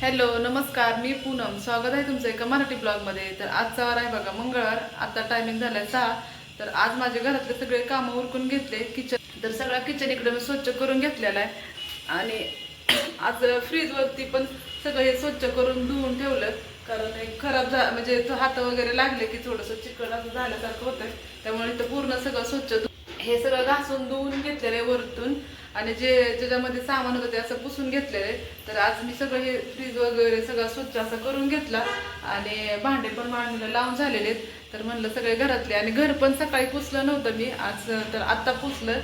Hello नमस्कार मी पूनम. स्वागत आहे तुमचं एका मराठी ब्लॉगमध्ये. तर आजचा वार आहे बघा मंगळवार. आता टायमिंग झालाय सहा. तर आज माझ्या घरातले सगळे कामं उरकून घेतले. किचन तर सगळा किचन इकडे मी स्वच्छ करून घेतलेला आहे. आणि आज फ्रीजवरती पण सगळं हे स्वच्छ करून धुवून ठेवलं. कारण एक खराब झा म्हणजे हात वगैरे लागले की थोडंसं चिकन असं झाल्यासारखं होतं त्यामुळे इथं पूर्ण सगळं स्वच्छ हे सगळं घासून धुवून घेतलेलं आहे वरतून. आणि जे ज्याच्यामध्ये सामान होतं ते असं पुसून घेतलेलं आहे. तर आज मी सगळं हे फ्रीज वगैरे सगळं स्वच्छ असं करून घेतला आणि भांडे पण मांडणीला लावून झालेले आहेत. तर म्हणलं सगळे घरातले आणि घर पण सकाळी पुसलं नव्हतं मी. आज तर आत्ता पुसलं.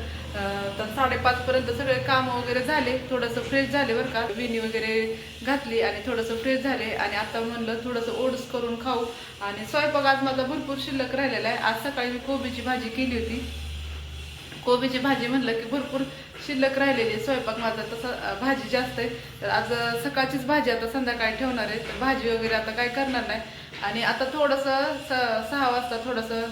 तर साडेपाचपर्यंत सगळे कामं वगैरे झाले. थोडंसं फ्रेश झाले बरं का. विणी वगैरे घातली आणि थोडंसं फ्रेश झाले. आणि आता म्हणलं थोडंसं ओट्स करून खाऊ. आणि स्वयंपाक आज माझा भरपूर शिल्लक राहिलेला आहे. आज सकाळी मी कोबीची भाजी केली होती. कोबीची भाजी म्हणलं की भरपूर शिल्लक राहिलेली स्वयंपाक माझा तसा भाजी जास्त आहे. तर आज सकाळचीच भाजी आता संध्याकाळी ठेवणार आहे. तर भाजी वगैरे आता काय करणार नाही. आणि आता थोडंसं स सहा वाजता थोडंसं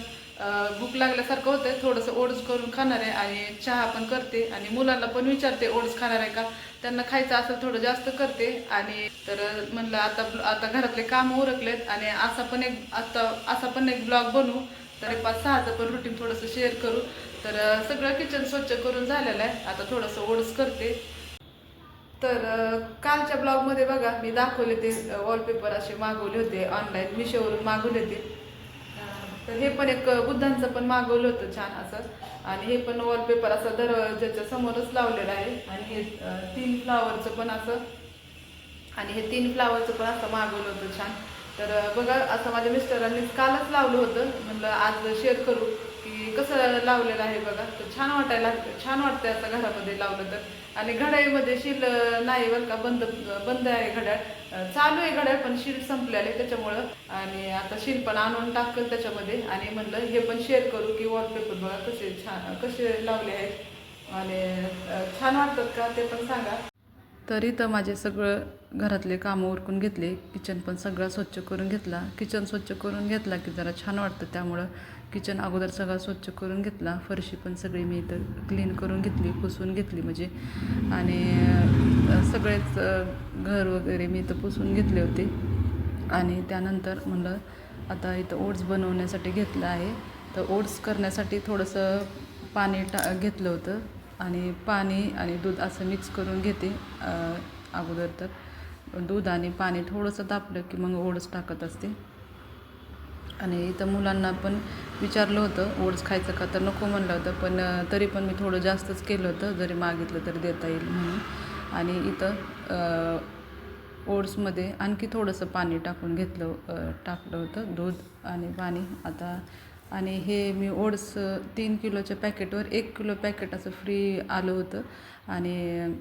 भूक लागल्यासारखं होतंय. थोडंसं ओट्स करून खाणार आहे आणि चहा पण करते. आणि मुलांना पण विचारते ओट्स खाणार आहे का? त्यांना खायचं असं थोडं जास्त करते. आणि तर म्हणलं आता आता घरातले काम उरकलेत. आणि असा पण एक आता असा पण एक ब्लॉग बनवू तरी पाच सहाचं पण रुटीन थोडंसं शेअर करू. तर सगळं किचन स्वच्छ करून झालेलं आहे. आता थोडंसं ओढच करते. तर कालच्या ब्लॉगमध्ये बघा मी दाखवले ते वॉलपेपर असे मागवले होते ऑनलाईन मिशोवरून मागवले होते. तर हे पण एक बुद्धांचं पण मागवलं होतं छान असं. आणि हे पण वॉलपेपर असं दरवाजाच्या समोरच लावलेलं आहे. आणि हे तीन फ्लावरचं पण असं. आणि हे तीन फ्लावरचं पण असं मागवलं होतं छान. तर बघा असं माझ्या मिस्टरांनी कालच लावलं होतं. म्हणलं आज शेअर करू की कसं लावलेलं आहे बघा. तर छान वाटायला छान वाटतं असं घरामध्ये लावलं तर. आणि घड्याळीमध्ये शिल नाही बरं का बंद बंद आहे घड्याळ. चालू आहे घड्याळ पण शील संपलेलं आहे त्याच्यामुळं. आणि आता शिल पण आणून टाकलं त्याच्यामध्ये. आणि म्हणलं हे पण शेअर करू की वॉलपेपर बघा कसे छान कसे लावले आहेत. आणि छान वाटतात का ते पण सांगा. तरी तर माझे सगळं घरातले कामं उरकून घेतले. किचन पण सगळा स्वच्छ करून घेतला. किचन स्वच्छ करून घेतला की जरा छान वाटतं. त्यामुळं किचन अगोदर सगळा स्वच्छ करून घेतला. फरशी पण सगळी मी इथं क्लीन करून घेतली पुसून घेतली म्हणजे. आणि सगळेच घर वगैरे मी इथं पुसून घेतले होते. आणि त्यानंतर म्हणलं आता इथं ओट्स बनवण्यासाठी घेतलं आहे. तर ओट्स करण्यासाठी थोडंसं पाणी टा घेतलं होतं. आणि पाणी आणि दूध असं मिक्स करून घेते अगोदर तर. दूध आणि पाणी थोडंसं तापलं की मग ओट्स टाकत असते. आणि इथं मुलांना पण विचारलं होतं ओट्स खायचं का तर नको म्हणलं होतं पण तरी पण मी थोडं जास्तच केलं होतं जरी मागितलं तरी देता येईल म्हणून. आणि इथं ओट्समध्ये आणखी थोडंसं पाणी टाकून घेतलं टाकलं होतं दूध आणि पाणी. आता आणि हे मी ओट्स तीन किलोच्या पॅकेटवर एक किलो पॅकेट असं फ्री आलं होतं. आणि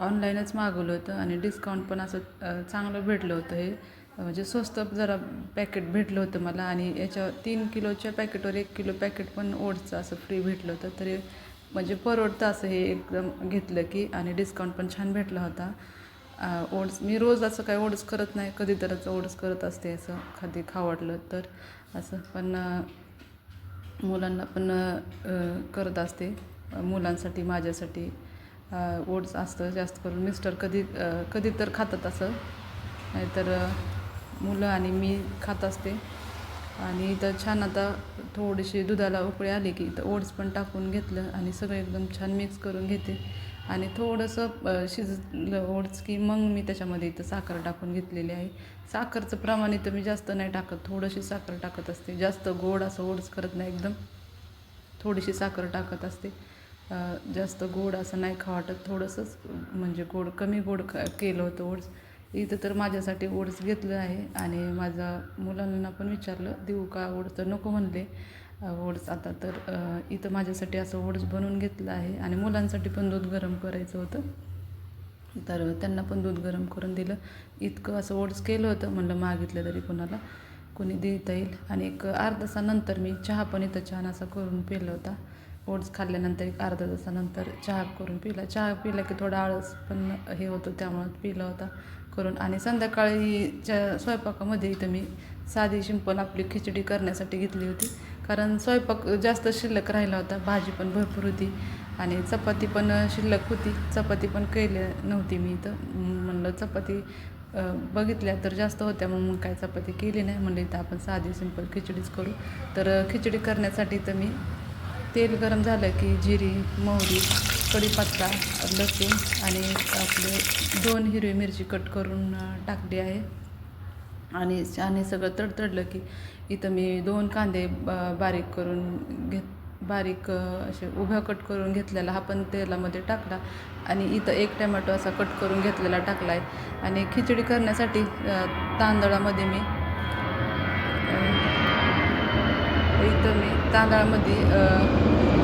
ऑनलाईनच मागवलं होतं आणि डिस्काउंट पण असं चांगलं भेटलं होतं हे. म्हणजे स्वस्त जरा पॅकेट भेटलं होतं मला आणि याच्या तीन किलोच्या पॅकेटवर एक किलो पॅकेट पण ओट्सचं असं फ्री भेटलं होतं. तरी म्हणजे परवडतं असं हे एकदम घेतलं की आणि डिस्काउंट पण छान भेटला होता. ओट्स मी रोज असं काही ओट्स करत नाही कधी तरच ओट्स करत असते असं कधी खावडलं तर. असं पण मुलांना पण करत असते. मुलांसाठी माझ्यासाठी ओट्स असतं जास्त करून. मिस्टर कधी कधी तर खातात असं. नाहीतर मुलं आणि मी खात असते. आणि इथं छान आता थोडीशी दुधाला उकळी आली की इथं ओट्स पण टाकून घेतलं आणि सगळं एकदम छान मिक्स करून घेते. आणि थोडंसं शिजलं ओट्स की मग मी त्याच्यामध्ये इथं साखर टाकून घेतलेली आहे. साखरचं प्रमाण इथं मी जास्त नाही टाकत. थोडीशी साखर टाकत असते. जास्त गोड असं ओट्स करत नाही एकदम. थोडीशी साखर टाकत असते. जास्त गोड असं नाही खा वाटत. थोडंसंच म्हणजे गोड कमी गोड ख केलं होतं ओट्स. इथं तर माझ्यासाठी ओट्स घेतलं आहे. आणि माझ्या मुलांना पण विचारलं देऊ का? ओढ तर नको म्हणले. ओट्स. आता तर इथं माझ्यासाठी असं ओट्स बनवून घेतलं आहे आणि मुलांसाठी पण दूध गरम करायचं होतं. तर त्यांना पण दूध गरम करून दिलं. इतकं असं ओट्स केलं होतं म्हणलं मागितलं तरी कोणाला कोणी देता येईल. आणि एक अर्धा तासानंतर मी चहा पण इथं छान असा करून पिला होता. ओट्स खाल्ल्यानंतर एक अर्धा तासानंतर चहा करून पिला. चहा पिला की थोडा आळस पण हे होतं त्यामुळं पिला होता करून. आणि संध्याकाळीच्या स्वयंपाकामध्ये इथं मी साधी शिंपल आपली खिचडी करण्यासाठी घेतली होती. कारण स्वयंपाक जास्त शिल्लक राहिला होता. भाजी पण भरपूर होती आणि चपाती पण शिल्लक होती. चपाती पण केली नव्हती मी इथं. म्हणलं चपाती बघितल्या तर जास्त होत्या. मग मग काय चपाती केली नाही. म्हणलं इथं आपण साधी सिंपल खिचडीच करू. तर खिचडी करण्यासाठी तर मी तेल गरम झालं की जिरी मोहरी कढीपत्ता लसूण आणि आपले दोन हिरवी मिरची कट करून टाकली आहे. आणि आणि सगळं तडतडलं की इथं मी दोन कांदे ब- बारीक करून घेत बारीक असे उभ्या कट करून घेतलेला हा पण तेलामध्ये टाकला. आणि इथं एक टमॅटो असा कट करून घेतलेला टाकला आहे आणि खिचडी करण्यासाठी तांदळामध्ये मी इथं मी तांदळामध्ये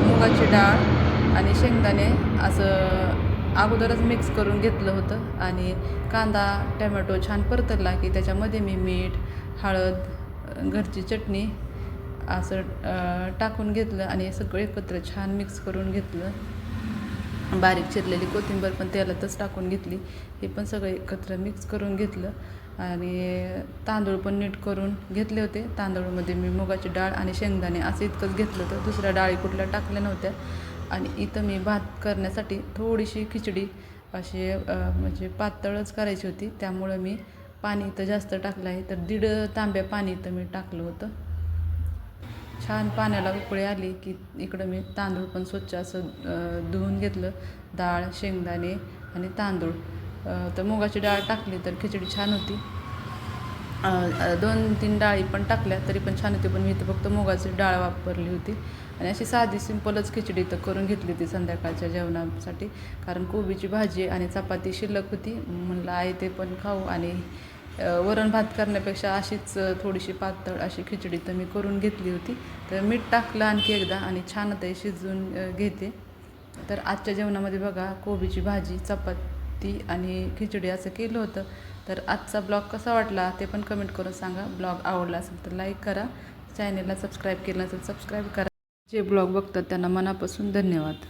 मुगाची डाळ आणि शेंगदाणे असं अगोदरच मिक्स करून घेतलं होतं आणि कांदा टमॅटो छान परतला की त्याच्यामध्ये मी मीठ हळद घरची चटणी असं टाकून घेतलं आणि सगळं एकत्र छान मिक्स करून घेतलं. बारीक चिरलेली कोथिंबीर पण तेलातच टाकून घेतली. हे पण सगळं एकत्र मिक्स करून घेतलं आणि तांदूळ पण नीट करून घेतले होते. तांदूळमध्ये मी मुगाची डाळ आणि शेंगदाणे असं इतकंच घेतलं होतं. दुसऱ्या डाळी कुठल्या टाकल्या नव्हत्या. आणि इथं मी भात करण्यासाठी थोडीशी खिचडी अशी म्हणजे पातळच करायची होती. त्यामुळं मी पाणी इथं जास्त टाकलं आहे. तर दीड तांब्या पाणी इथं मी टाकलं होतं. छान पाण्याला उकळी आली की इकडं मी तांदूळ पण स्वच्छ असं धुवून घेतलं. डाळ शेंगदाणे आणि तांदूळ. तर मुगाची डाळ टाकली तर खिचडी छान होती. दोन तीन डाळी पण टाकल्या तरी पण छान होती. पण मी इथे फक्त मुगाची डाळ वापरली होती. आणि अशी साधी सिंपलच खिचडी तर करून घेतली होती संध्याकाळच्या जेवणासाठी. कारण कोबीची भाजी आणि चपाती शिल्लक होती. म्हणलं आहे ते पण खाऊ. आणि वरण भात करण्यापेक्षा अशीच थोडीशी पातळ अशी खिचडी तर मी करून घेतली होती. तर मीठ टाकलं आणखी एकदा आणि छान ते शिजवून घेते. तर आजच्या जेवणामध्ये बघा कोबीची भाजी चपाती आणि खिचडी असं केलं होतं. तर आजचा ब्लॉग कसा वाटला ते पण कमेंट करून सांगा. ब्लॉग आवडला असेल तर लाईक करा. चॅनेलला सबस्क्राईब केलं नसेल सबस्क्राईब करा. जे ब्लॉग बघतात त्यांना मनापासून धन्यवाद.